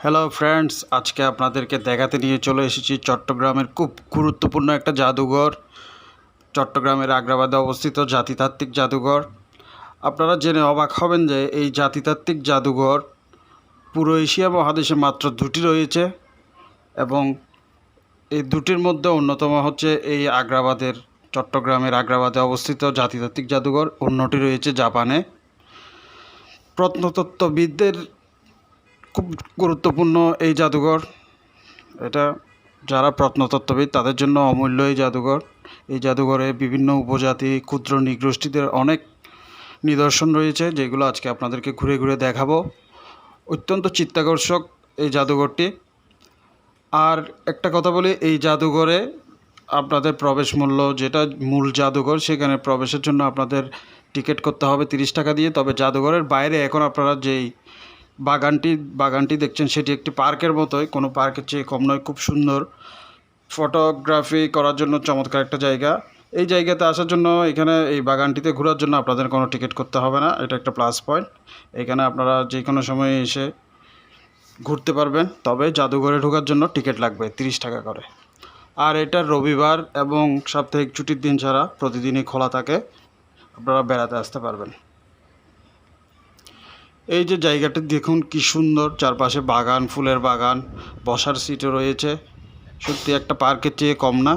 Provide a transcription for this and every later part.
Hello friends আজকে আপনাদেরকে দেখাতে নিয়ে চলে এসেছি চট্টগ্রামের খুব গুরুত্বপূর্ণ একটা জাদুঘর, চট্টগ্রামের আগ্রাবাদে অবস্থিত জাতিতাত্ত্বিক জাদুঘর। আপনারা জেনে অবাক হবেন যে এই জাতিতাত্ত্বিক জাদুঘর পুরো এশিয়া মহাদেশে মাত্র দুটি রয়েছে এবং এই দুটির মধ্যে অন্যতম হচ্ছে এই আগ্রাবাদের, চট্টগ্রামের আগ্রাবাদে অবস্থিত জাতিতাত্ত্বিক জাদুঘর। অন্যটি রয়েছে জাপানে। প্রত্নতত্ত্ববিদদের খুব গুরুত্বপূর্ণ এই জাদুঘর। এটা যারা প্রত্নতত্ত্ববিদ তাদের জন্য অমূল্য এই জাদুঘর। এই জাদুঘরে বিভিন্ন উপজাতি, ক্ষুদ্র নৃগোষ্ঠীদের অনেক নিদর্শন রয়েছে, যেগুলো আজকে আপনাদেরকে ঘুরে ঘুরে দেখাবো। অত্যন্ত চিত্তাকর্ষক এই জাদুঘরটি। আর একটা কথা বলি, এই জাদুঘরে আপনাদের প্রবেশ মূল্য, যেটা মূল জাদুঘর, সেখানে প্রবেশের জন্য আপনাদের টিকিট করতে হবে তিরিশ টাকা দিয়ে। তবে জাদুঘরের বাইরে এখন আপনারা যেই বাগানটি বাগানটি দেখছেন, সেটি একটি পার্কের মতোই। কোনো পার্কের চেয়ে কম নয়, খুব সুন্দর। ফটোগ্রাফি করার জন্য চমৎকার একটা জায়গা। এই জায়গাতে আসার জন্য এখানে এই বাগানটিতে ঘোরার জন্য আপনাদের কোনো টিকিট করতে হবে না। এটা একটা প্লাস পয়েন্ট। এখানে আপনারা যে কোনো সময় এসে ঘুরতে পারবেন। তবে জাদুঘরে ঢোকার জন্য টিকিট লাগবে, তিরিশ টাকা করে। আর এটা রবিবার এবং সাপ্তাহিক ছুটির দিন ছাড়া প্রতিদিনই খোলা থাকে। আপনারা বেড়াতে আসতে পারবেন। এই যে জায়গাটি দেখুন কি সুন্দর, চারপাশে বাগান, ফুলের বাগান, বসার সিটও রয়েছে। সত্যি একটা পার্কের চেয়ে কম না।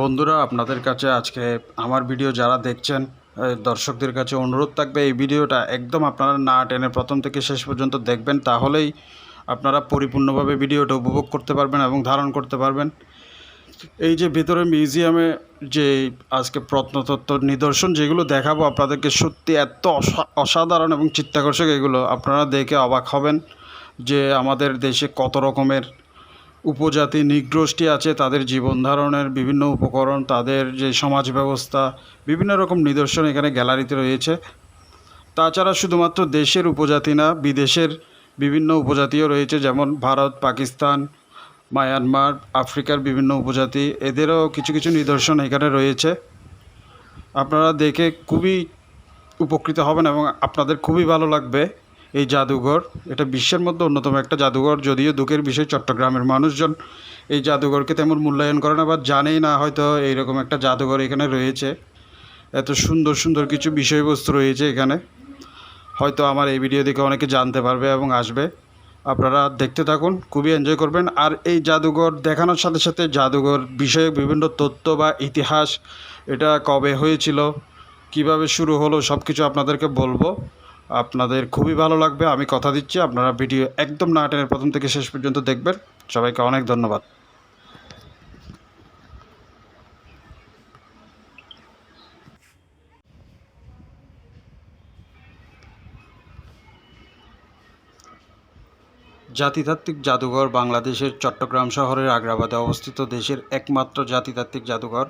বন্ধুরা, আপনাদের কাছে আজকে আমার ভিডিও যারা দেখছেন দর্শকদের কাছে অনুরোধ থাকবে, এই ভিডিওটা একদম আপনারা না টেনে প্রথম থেকে শেষ পর্যন্ত দেখবেন, তাহলেই আপনারা পরিপূর্ণভাবে ভিডিওটা উপভোগ করতে পারবেন এবং ধারণ করতে পারবেন। এই যে ভেতরে মিউজিয়ামে যে আজকে প্রত্নতত্ত্ব নিদর্শন, যেগুলো দেখাবো আপনাদেরকে সত্যি এত অসা- অসাধারণ এবং চিত্তাকর্ষক, এগুলো আপনারা দেখে অবাক হবেন যে আমাদের দেশে কত রকমের উপজাতি নিগ্রোষ্ঠী আছে, তাদের জীবন ধারণের বিভিন্ন উপকরণ, তাদের যে সমাজ ব্যবস্থা, বিভিন্ন রকম নিদর্শন এখানে গ্যালারিতে রয়েছে। তাছাড়া শুধুমাত্র দেশের উপজাতি না, বিদেশের বিভিন্ন উপজাতিও রয়েছে, যেমন ভারত, পাকিস্তান, মায়ানমার, আফ্রিকার বিভিন্ন উপজাতি, এদেরও কিছু কিছু নিদর্শন এখানে রয়েছে। আপনারা দেখে খুবই উপকৃত হবেন এবং আপনাদের খুবই ভালো লাগবে। এই জাদুঘর। এটা বিশ্বের মধ্যে অন্যতম একটা জাদুঘর, যদিও দুঃখের বিষয়, চট্টগ্রামের মানুষজন এই জাদুঘরকে তেমন মূল্যায়ন করে না বা জানেই না হয়তো এইরকম একটা জাদুঘর এখানে রয়েছে। এত সুন্দর সুন্দর কিছু বিষয়বস্তু রয়েছে এখানে। হয়তো আমার এই ভিডিও দেখে অনেকে জানতে পারবে এবং আসবে। আপনারা দেখতে থাকুন, খুবই এনজয় করবেন। আর এই জাদুঘর দেখানোর সাথে সাথে জাদুঘর বিষয়ে বিভিন্ন তথ্য বা ইতিহাস, এটা কবে হয়েছিল, কীভাবে শুরু হলো সব কিছু আপনাদেরকে বলব। আপনাদের খুবই ভালো লাগবে। আমি কথা দিচ্ছি, আপনারা ভিডিও একদম না টেনে প্রথম থেকে শেষ পর্যন্ত দেখবেন। সবাইকে অনেক ধন্যবাদ। জাতিতাত্ত্বিক জাদুঘর বাংলাদেশের চট্টগ্রাম শহরের আগ্রাবাদে অবস্থিত দেশের একমাত্র জাতিতাত্ত্বিক জাদুঘর,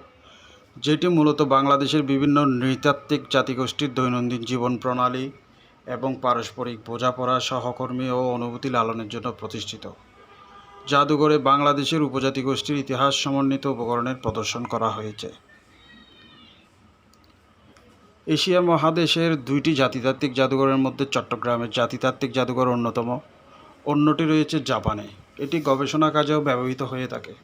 যেটি মূলত বাংলাদেশের বিভিন্ন নৃতাত্ত্বিক জাতিগোষ্ঠীর দৈনন্দিন জীবন প্রণালী এবং পারস্পরিক বোঝাপড়া সহকর্মী ও অনুভূতি লালনের জন্য প্রতিষ্ঠিত। জাদুঘরে বাংলাদেশের উপজাতি গোষ্ঠীর ইতিহাস সমন্বিত উপকরণের প্রদর্শন করা হয়েছে। এশিয়া মহাদেশের দুইটি জাতিতাত্ত্বিক জাদুঘরের মধ্যে চট্টগ্রামের জাতিতাত্ত্বিক জাদুঘর অন্যতম, অন্যটি রয়েছে জাপানে। এটি গবেষণা কাজেও ব্যবহৃত হয়ে থাকে।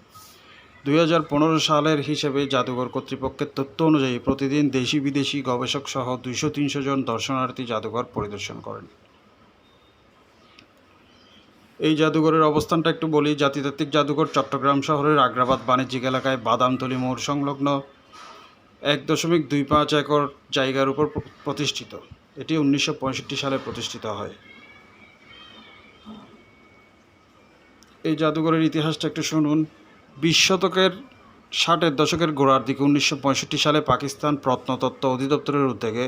দুই হাজার পনেরো সালের হিসেবে জাদুঘর কর্তৃপক্ষের তথ্য অনুযায়ী প্রতিদিন দেশি বিদেশি গবেষক সহ দুইশো তিনশো জন দর্শনার্থী জাদুঘর পরিদর্শন করেন। এই জাদুঘরের অবস্থানটা একটু বলি। জাতিতাত্ত্বিক জাদুঘর চট্টগ্রাম শহরের আগ্রাবাদ বাণিজ্যিক এলাকায় বাদামতলি মোড় সংলগ্ন এক দশমিক দুই পাঁচ একর জায়গার উপর প্রতিষ্ঠিত। এটি উনিশশো পঁয়ষট্টি সালে প্রতিষ্ঠিত হয়। এই জাদুঘরের ইতিহাসটা একটু শুনুন। বিশ শতকের ষাটের দশকের গোড়ার দিকে উনিশশো পঁয়ষট্টি সালে পাকিস্তান প্রত্নতত্ত্ব অধিদপ্তরের উদ্যোগে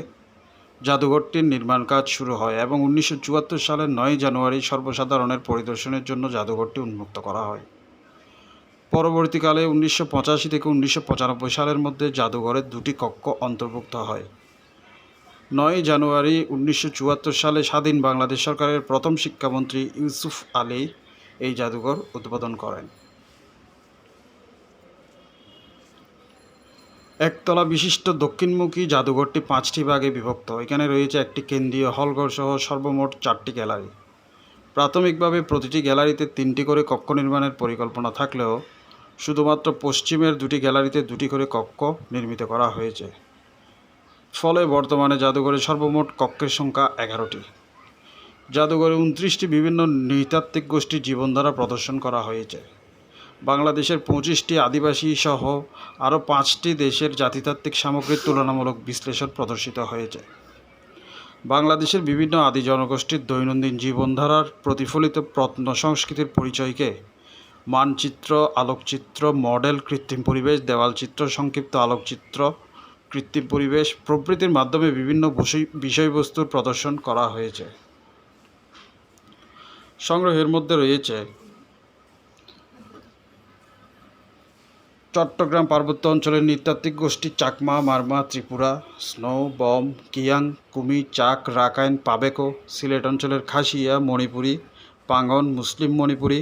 জাদুঘরটির নির্মাণ কাজ শুরু হয় এবং উনিশশো চুয়াত্তর সালের নয় জানুয়ারি সর্বসাধারণের পরিদর্শনের জন্য জাদুঘরটি উন্মুক্ত করা হয়। পরবর্তীকালে উনিশশো পঁচাশি থেকে উনিশশো পঁচানব্বই সালের মধ্যে জাদুঘরের দুটি কক্ষ অন্তর্ভুক্ত হয়। নয় জানুয়ারি উনিশশো চুয়াত্তর সালে স্বাধীন বাংলাদেশ সরকারের প্রথম শিক্ষামন্ত্রী ইউসুফ আলী এই জাদুঘর উদ্বোধন করেন। একতলা বিশিষ্ট দক্ষিণমুখী জাদুঘরটি পাঁচটি ভাগে বিভক্ত। এখানে রয়েছে একটি কেন্দ্রীয় হলঘর সহ সর্বমোট চারটি গ্যালারি। প্রাথমিকভাবে প্রতিটি গ্যালারিতে তিনটি করে কক্ষ নির্মাণের পরিকল্পনা থাকলেও শুধুমাত্র পশ্চিমের দুটি গ্যালারিতে দুটি করে কক্ষ নির্মিত করা হয়েছে। ফলে বর্তমানে জাদুঘরে সর্বমোট কক্ষের সংখ্যা এগারোটি। জাদুঘরে উনত্রিশটি বিভিন্ন নৃতাত্ত্বিক গোষ্ঠীর জীবনধারা প্রদর্শন করা হয়েছে। বাংলাদেশের পঁচিশটি আদিবাসী সহ আরও পাঁচটি দেশের জাতিতাত্ত্বিক সামগ্রীর তুলনামূলক বিশ্লেষণ প্রদর্শিত হয়েছে। বাংলাদেশের বিভিন্ন আদি জনগোষ্ঠীর দৈনন্দিন জীবনধারার প্রতিফলিত প্রত্ন সংস্কৃতির পরিচয়কে মানচিত্র, আলোকচিত্র, মডেল, কৃত্রিম পরিবেশ, দেওয়ালচিত্র, সংক্ষিপ্ত আলোকচিত্র, কৃত্রিম পরিবেশ প্রভৃতির মাধ্যমে বিভিন্ন বসি- বিষয়বস্তুর প্রদর্শন করা হয়েছে। সংগ্রহের মধ্যে রয়েছে চট্টগ্রাম পার্বত্য অঞ্চলের নৃতাত্ত্বিক গোষ্ঠী চাকমা, মারমা, ত্রিপুরা, স্নো, বম, কিয়াং, কুমি, চাক রাকাইন পাবেকো, সিলেট অঞ্চলের খাসিয়া, মণিপুরি, পাঙ্গন, মুসলিম মণিপুরি,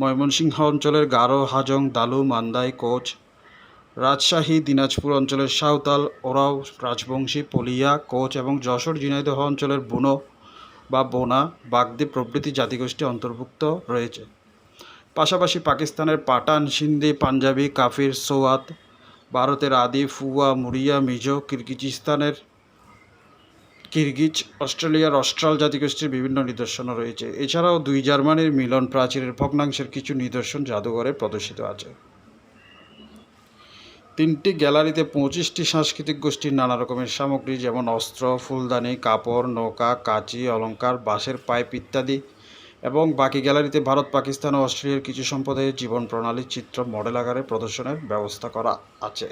ময়মনসিংহ অঞ্চলের গারো, হাজং, দালু, মান্দাই, কোচ, রাজশাহী, দিনাজপুর অঞ্চলের সাঁওতাল, ওরাও, রাজবংশী, পলিয়া, কোচ এবং যশোর ঝিনাইদহ অঞ্চলের বুনো বা বোনা বাগদি প্রভৃতি জাতিগোষ্ঠী অন্তর্ভুক্ত রয়েছে। পাশাপাশি পাকিস্তানের পাঠান সিন্ধি পাঞ্জাবি, কাফির, সোয়াত, ভারতের আদি, ফুয়া, মুরিয়া, মিজো, কিরগিজিস্তানের কিরগিজ, অস্ট্রেলিয়ার অস্ট্রাল জাতিগোষ্ঠীর বিভিন্ন নিদর্শনও রয়েছে। এছাড়াও দুই জার্মানির মিলন প্রাচীরের ভগ্নাংশের কিছু নিদর্শন জাদুঘরে প্রদর্শিত আছে। তিনটি গ্যালারিতে পঁচিশটি সাংস্কৃতিক গোষ্ঠীর নানা রকমের সামগ্রী, যেমন অস্ত্র, ফুলদানি, কাপড়, নৌকা, কাঁচি, অলংকার, বাঁশের পাইপ ইত্যাদি এবং বাকি গ্যালারিতে ভারত, পাকিস্তান ও অস্ট্রেলিয়ার কিছু সম্প্রদায়ের জীবন প্রণালীর চিত্র, মডেল আকারে প্রদর্শনের ব্যবস্থা করা আছে।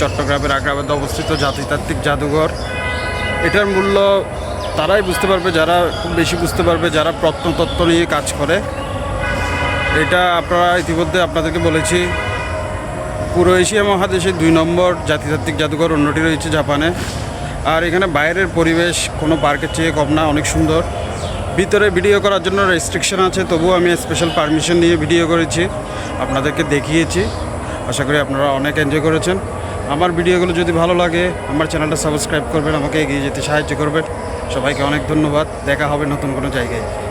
চট্টগ্রামের আগ্রাবাদে অবস্থিত জাতিতাত্ত্বিক জাদুঘর। এটার মূল্য তারাই বুঝতে পারবে, যারা খুব বেশি বুঝতে পারবে, যারা প্রত্নতত্ত্ব নিয়ে কাজ করে। এটা আপনারা ইতিমধ্যে আপনাদেরকে বলেছি। পুরো এশিয়া মহাদেশে দুই নম্বর জাতিতাত্ত্বিক জাদুঘর অন্যটি রয়েছে জাপানে। আর এখানে বাইরের পরিবেশ, কোনো পার্কের চেয়ে কম না, অনেক সুন্দর। ভিতরে ভিডিও করার জন্য রেস্ট্রিকশন আছে, তবুও আমি স্পেশাল পারমিশন নিয়ে ভিডিও করেছি। আপনাদেরকে দেখিয়েছি। আশা করি আপনারা অনেক এনজয় করেছেন। আমার ভিডিওগুলো যদি ভালো লাগে, আমার চ্যানেলটা সাবস্ক্রাইব করবেন, আমাকে এগিয়ে যেতে সাহায্য করবেন। সবাইকে অনেক ধন্যবাদ। দেখা হবে নতুন কোনো জায়গায়।